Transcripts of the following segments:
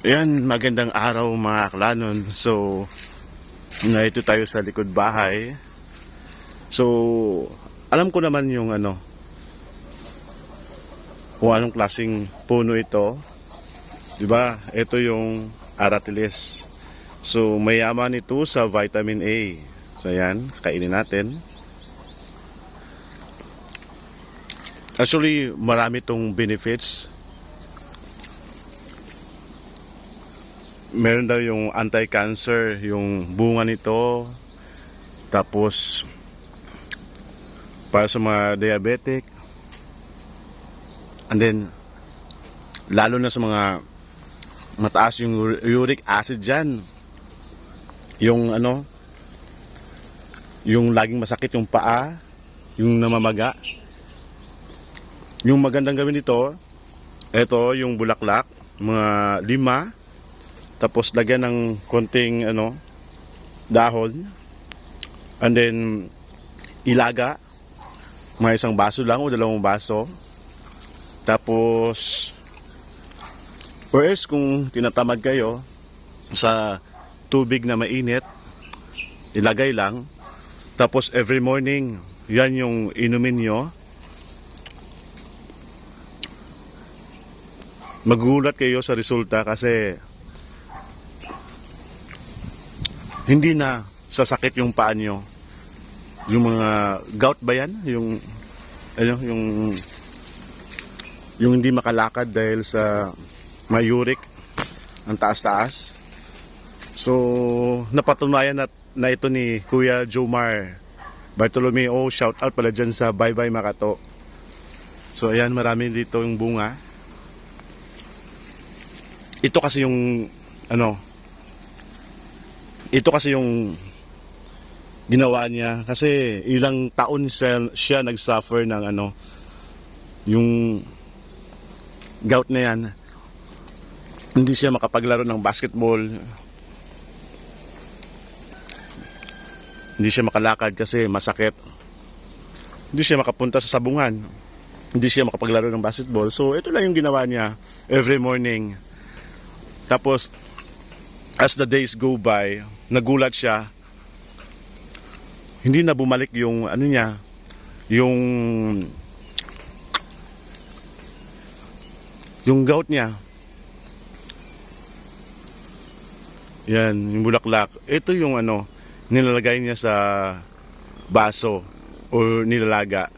Ayan, magandang araw mga aklanon. So, narito tayo sa likod bahay. So, alam ko naman yung ano, kung anong klaseng puno ito. 'Di ba? Ito yung aratilis. So, mayaman ito sa vitamin A. So, ayan, kainin natin. Actually, marami itong benefits. Meron daw yung anti-cancer, yung bunga nito. Tapos, para sa mga diabetic. And then, lalo na sa mga mataas yung ur- uric acid dyan. Yung ano, yung laging masakit yung paa, yung namamaga. Yung magandang gawin dito, ito yung bulaklak, mga lima, tapos lagyan ng konting ano, dahon, and then ilaga, mga isang baso lang o dalawang baso, tapos or kung tinatamad kayo sa tubig na mainit, ilagay lang, tapos every morning, yan yung inumin nyo, magulat kayo sa resulta kasi hindi na sasakit yung paa nyo. Yung mga gout ba yan? Yung, ano, yung, yung hindi makalakad dahil sa may uric, ang taas-taas. So, napatunayan na, na ito ni Kuya Jomar Bartolomeo. Shout out pala dyan sa Bye Bye Makato. So, ayan, marami dito yung bunga ito kasi yung ano ito kasi yung ginawa niya. Kasi ilang taon siya, siya nag-suffer ng ano yung gout na yan. Hindi siya makapaglaro ng basketball. Hindi siya makalakad kasi masakit. Hindi siya makapunta sa sabungan. Hindi siya makapaglaro ng basketball. So ito lang yung ginawa niya every morning. Tapos, as the days go by, nagulat siya. Hindi na bumalik yung ano niya, yung yung gout niya. Yan, yung bulaklak. Ito yung ano, nilalagay niya sa baso o nilalaga.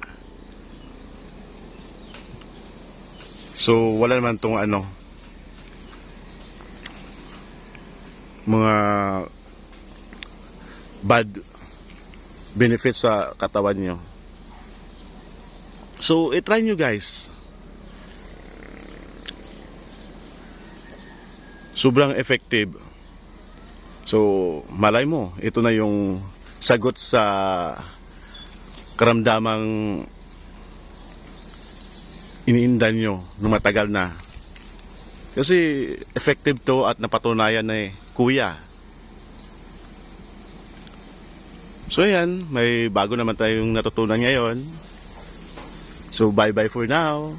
So, wala naman tong ano, mga bad benefits sa katawan nyo. So, i-try nyo guys. Sobrang effective. So, malay mo, ito na yung sagot sa karamdamang iniindan nyo nung matagal na. Kasi effective to at napatunayan na eh, kuya. So yan, may bago naman tayong natutunan ngayon. So bye bye for now.